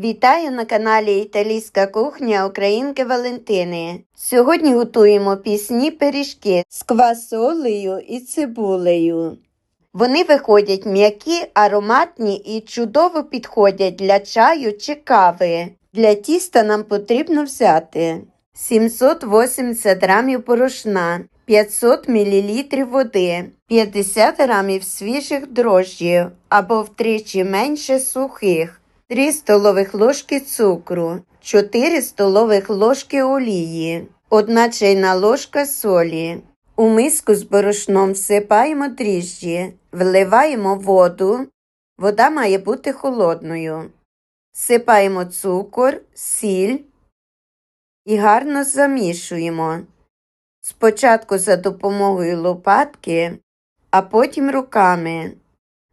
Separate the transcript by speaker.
Speaker 1: Вітаю на каналі Італійська кухня Українки Валентини. Сьогодні готуємо пісні пиріжки з квасолею і цибулею. Вони виходять м'які, ароматні і чудово підходять для чаю чи кави. Для тіста нам потрібно взяти 780 грамів порошна, 500 мл води, 50 грамів свіжих дрожжів або втричі менше сухих, 3 столових ложки цукру, 4 столових ложки олії, 1 чайна ложка солі. У миску з борошном всипаємо дріжджі, вливаємо воду. Вода має бути холодною. Всипаємо цукор, сіль і гарно замішуємо. Спочатку за допомогою лопатки, а потім руками.